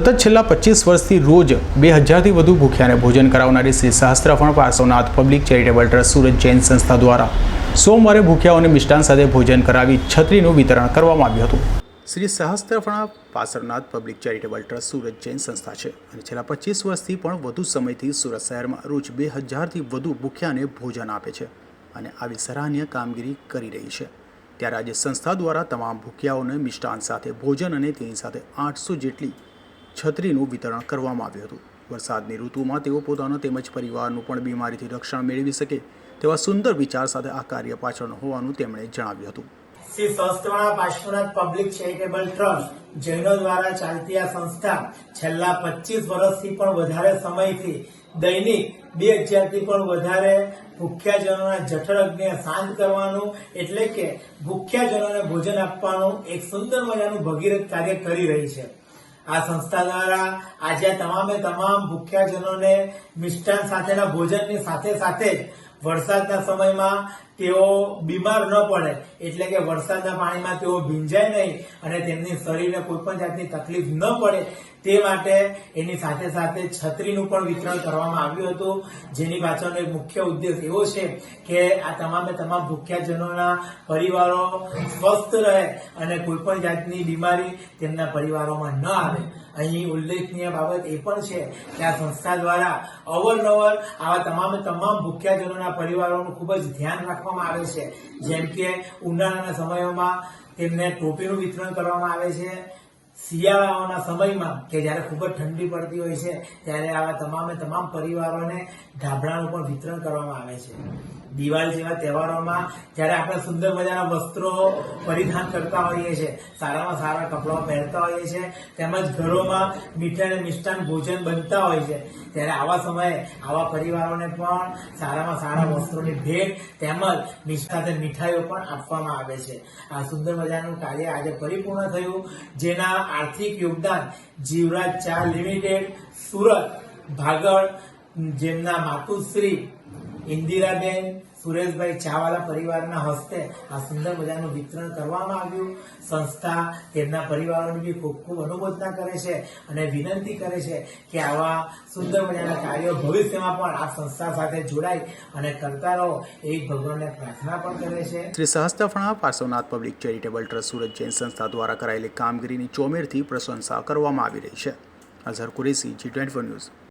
સતત છેલ્લા પચીસ વર્ષથી રોજ બે હજારથી વધુ ભૂખ્યાને ભોજન કરાવનારી Shri Sahastrafana Parshwanath public charitable trust Surat Jain સંસ્થા દ્વારા સોમવારે ભૂખ્યાઓને મિષ્ટાન સાથે ભોજન કરાવી છત્રીનું વિતરણ કરવામાં આવ્યું હતું. Shri Sahastrafana Parasnath public charitable trust Surat Jain સંસ્થા છે અને છેલ્લા પચીસ વર્ષથી પણ વધુ સમયથી સુરત શહેરમાં રોજ બે હજારથી વધુ ભૂખ્યાને ભોજન આપે છે અને આવી સરાહનીય કામગીરી કરી રહી છે. ત્યારે આજે સંસ્થા દ્વારા તમામ ભૂખ્યાઓને મિષ્ટાન સાથે ભોજન અને તેની સાથે આઠસો જેટલી છત્રીનું વિતરણ કરવામાં આવ્યું હતું. વરસાદની ઋતુમાં તેઓ પોતાનો તેમજ પરિવારનું પણ બીમારીથી રક્ષણ મેળવી શકે તેવા સુંદર વિચાર સાથે આ કાર્ય પાછળ હોવાનું તેમણે જણાવ્યું હતું. Shri Sahastravala Parshwanath public charitable trust જૈનો દ્વારા ચાલતી આ સંસ્થા છેલ્લા પચીસ વર્ષથી પણ વધારે સમયથી દૈનિક બે હજારથી પણ વધારે ભૂખ્યાજનોના જઠર અગ્નિને શાંત કરવાનું એટલે કે ભૂખ્યાજનોને ભોજન આપવાનું એક સુંદર મજાનું ભગીરથ કાર્ય કરી રહી છે. આ સંસ્થા દ્વારા આજે તમામે તમામ ભૂખ્યાજનોને મિષ્ટાન સાથેના ભોજનની સાથે સાથે વરસાદના સમયમાં તેઓ બીમાર ન પડે, એટલે કે વરસાદના પાણીમાં તેઓ ભીંજાય નહીં અને તેમની શરીરને કોઈ પણ જાતની તકલીફ ન પડે, તે માટે એની સાથે સાથે છત્રીનું પણ વિતરણ કરવામાં આવ્યું હતું, જેની પાછળનો એક મુખ્ય ઉદ્દેશ એવો છે કે આ તમામે તમામ ભૂખ્યાજનોના પરિવારો સ્વસ્થ રહે અને કોઈ પણ જાતની બીમારી તેમના પરિવારોમાં ન આવે. અહીં ઉલ્લેખનીય બાબત એ પણ છે કે આ સંસ્થા દ્વારા અવરનવર આવા તમામે તમામ ભૂખ્યાજનોના પરિવારોનું ખૂબ જ ધ્યાન રાખવામાં આવે છે. જેમ કે ઉનાળાના સમયોમાં તેમને ટોપીનું વિતરણ કરવામાં આવે છે. શિયાળાઓના સમયમાં, કે જ્યારે ખૂબ જ ઠંડી પડતી હોય છે, ત્યારે આવા તમામે તમામ પરિવારોને ધાબળાનું પણ વિતરણ કરવામાં આવે છે. દિવાળી જેવા તહેવારોમાં જ્યારે આપણે સુંદર મજાના વસ્ત્રો પરિધાન કરતા હોઈએ છીએ, સારામાં સારા કપડાં પહેરતા હોઈએ છીએ, તેમજ ઘરોમાં મીઠાઈ અને મિષ્ટાન ભોજન બનતા હોય છે, ત્યારે આવા સમયે આવા પરિવારોને પણ સારામાં સારા વસ્ત્રોની ભેટ તેમજ મિષ્ટાન મીઠાઈઓ પણ આપવામાં આવે છે. આ સુંદર મજાનું કાર્ય આજે પરિપૂર્ણ થયું, જેના આર્થિક યોગદાન જીવરાજ ચા લિમિટેડ સુરત ભાગળ જેમના માતુશ્રી ઇન્દિરાબેન સુરેશભાઈ ચાવાલા પરિવારના હસ્તે આ સુંદર મજાનું વિતરણ કરવામાં આવ્યું. સંસ્થા તેમના પરિવારોની બી ખૂબ ખૂબ અનુમોદના કરે છે અને વિનંતી કરે છે કે આવા સુંદર મજાના કાર્યો ભવિષ્યમાં પણ આ સંસ્થા સાથે જોડાય અને કરતા રહો એવી ભગવાનને પ્રાર્થના પણ કરે છે. Shri Sahastafana Parshwanath public charitable trust Surat Jain સંસ્થા દ્વારા કરાયેલી કામગીરીની ચોમેરથી પ્રશંસા કરવામાં આવી રહી છે. Azhar Qureshi G twenty news.